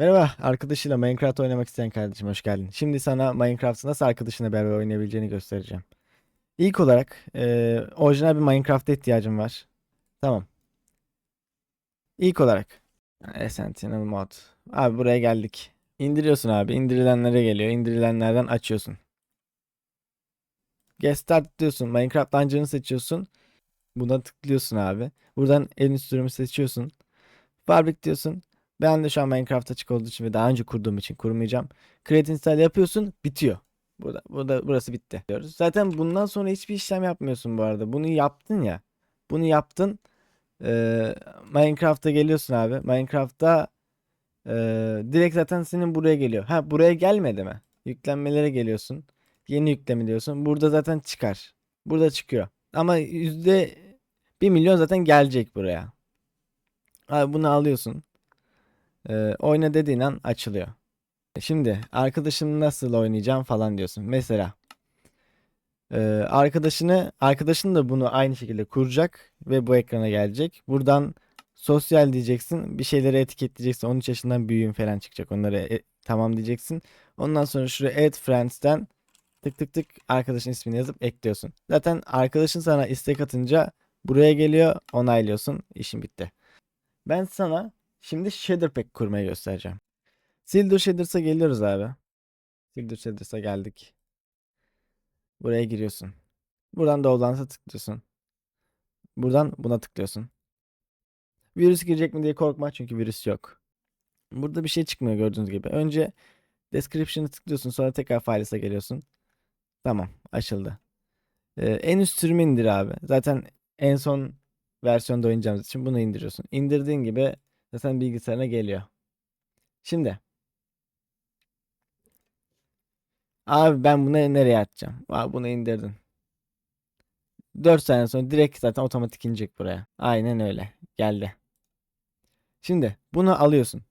Merhaba, arkadaşıyla Minecraft oynamak isteyen kardeşim hoş geldin. Şimdi sana Minecraft'ı nasıl arkadaşınla beraber oynayabileceğini göstereceğim. İlk olarak eee orijinal bir Minecraft'a ihtiyacım var. Tamam. İlk olarak Essential Mod. Abi buraya geldik. İndiriyorsun abi. İndirilenlere geliyor. İndirilenlerden açıyorsun. Get Start diyorsun. Minecraft Dungeon'ı seçiyorsun. Buna tıklıyorsun abi. Buradan en üst sürümü seçiyorsun. Fabric diyorsun. Ben de şu an Minecraft açık olduğu için ve daha önce kurduğum için kurmayacağım. Create install yapıyorsun, bitiyor. Burada, burada burası bitti diyoruz. Zaten bundan sonra hiçbir işlem yapmıyorsun bu arada. Bunu yaptın ya. Bunu yaptın. Ee, Minecraft'a geliyorsun abi. Minecraft'ta ee, direkt zaten senin buraya geliyor. Ha buraya gelmedi mi? Yüklenmelere geliyorsun. Yeni yükleme diyorsun. Burada zaten çıkar. Burada çıkıyor. Ama yüzde bir milyon zaten gelecek buraya. Abi bunu alıyorsun. Ee, oyna dediğin an açılıyor. Şimdi arkadaşını nasıl oynayacağım falan diyorsun. Mesela e, arkadaşını arkadaşın da bunu aynı şekilde kuracak ve bu ekrana gelecek. Buradan sosyal diyeceksin. Bir şeyleri etiketleyeceksin. 13 yaşından büyüğün falan çıkacak. Onları e- tamam diyeceksin. Ondan sonra şuraya add friends'ten tık tık tık arkadaşın ismini yazıp ekliyorsun. Zaten arkadaşın sana istek atınca buraya geliyor, onaylıyorsun. İşin bitti. Ben sana Şimdi shader pack kurmayı göstereceğim. Sildur shaders'a geliyoruz abi. Sildur shaders'a geldik. Buraya giriyorsun. Buradan Downloads'a tıklıyorsun. Buradan buna tıklıyorsun. Virüs girecek mi diye korkma çünkü virüs yok. Burada bir şey çıkmıyor gördüğünüz gibi. Önce description'ı tıklıyorsun sonra tekrar files'a geliyorsun. Tamam açıldı. Ee, en üst sürümü indir abi. Zaten en son versiyonda oynayacağımız için bunu indiriyorsun. İndirdiğin gibi zaten bilgisayarına geliyor. Şimdi abi ben bunu nereye atacağım? Abi bunu indirdin. 4 saniye sonra direkt zaten otomatik inecek buraya. Aynen öyle. Geldi. Şimdi bunu alıyorsun.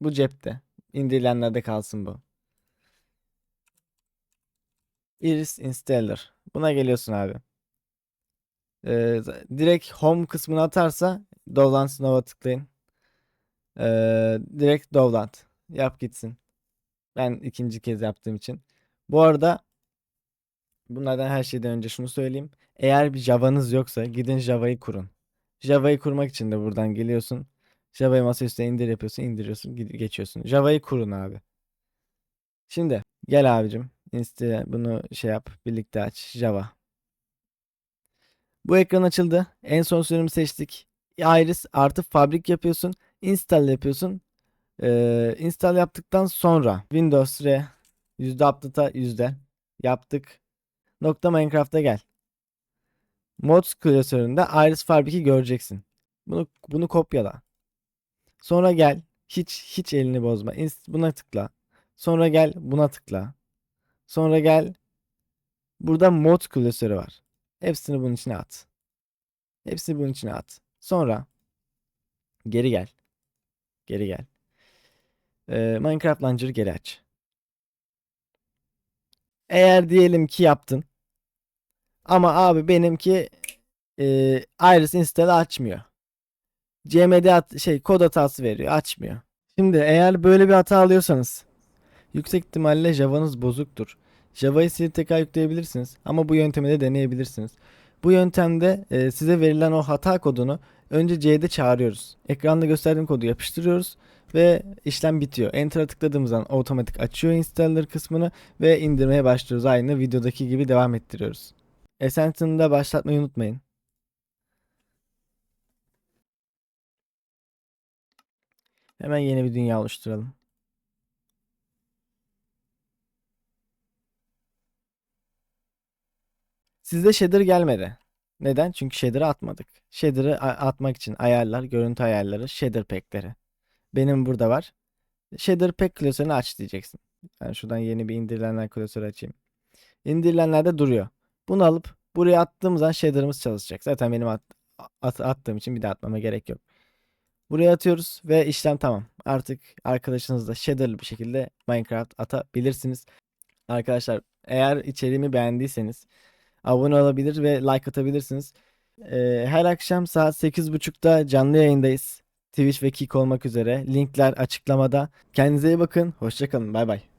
Bu cepte. İndirilenlerde kalsın bu. Iris Installer. Buna geliyorsun abi. Ee, direkt home kısmını atarsa Dovlan Snow'a tıklayın. Ee, direkt Dovland. Yap gitsin. Ben ikinci kez yaptığım için. Bu arada bunlardan her şeyden önce şunu söyleyeyim. Eğer bir Java'nız yoksa gidin Java'yı kurun. Java'yı kurmak için de buradan geliyorsun. Java'yı masaüstüne indir yapıyorsun, indiriyorsun, geçiyorsun. Java'yı kurun abi. Şimdi gel abicim. Insta bunu şey yap, birlikte aç. Java. Bu ekran açıldı. En son sürümü seçtik. Iris artı fabrik yapıyorsun. Install yapıyorsun. Ee, install yaptıktan sonra Windows R yüzde update'a yüzde yaptık. Nokta Minecraft'a gel. Mods klasöründe Iris Fabric'i göreceksin. Bunu bunu kopyala. Sonra gel. Hiç hiç elini bozma. Inst buna tıkla. Sonra gel buna tıkla. Sonra gel. Burada mod klasörü var. Hepsini bunun içine at. Hepsini bunun içine at. Sonra geri gel. Geri gel. Ee, Minecraft Launcher'ı geri aç. Eğer diyelim ki yaptın. Ama abi benimki e, Iris install açmıyor. CMD at şey kod hatası veriyor. Açmıyor. Şimdi eğer böyle bir hata alıyorsanız yüksek ihtimalle Java'nız bozuktur. Java'yı silip tekrar yükleyebilirsiniz. Ama bu yöntemi de deneyebilirsiniz. Bu yöntemde e, size verilen o hata kodunu önce C'de çağırıyoruz. Ekranda gösterdiğim kodu yapıştırıyoruz ve işlem bitiyor. Enter'a tıkladığımız an otomatik açıyor installer kısmını ve indirmeye başlıyoruz. Aynı videodaki gibi devam ettiriyoruz. Ascent'ını da başlatmayı unutmayın. Hemen yeni bir dünya oluşturalım. Sizde shader gelmedi. Neden? Çünkü shader'ı atmadık. Shader'ı atmak için ayarlar, görüntü ayarları, shader pack'leri. Benim burada var. Shader pack klasörünü aç diyeceksin. Ben şuradan yeni bir indirilenler klasörü açayım. İndirilenlerde duruyor. Bunu alıp buraya attığımız an shader'ımız çalışacak. Zaten benim at- at- attığım için bir daha atmama gerek yok. Buraya atıyoruz ve işlem tamam. Artık arkadaşınızla shader'lı bir şekilde Minecraft atabilirsiniz. Arkadaşlar eğer içeriğimi beğendiyseniz abone olabilir ve like atabilirsiniz. Ee, her akşam saat 8.30'da canlı yayındayız. Twitch ve Kick olmak üzere. Linkler açıklamada. Kendinize iyi bakın. Hoşçakalın. Bay bay.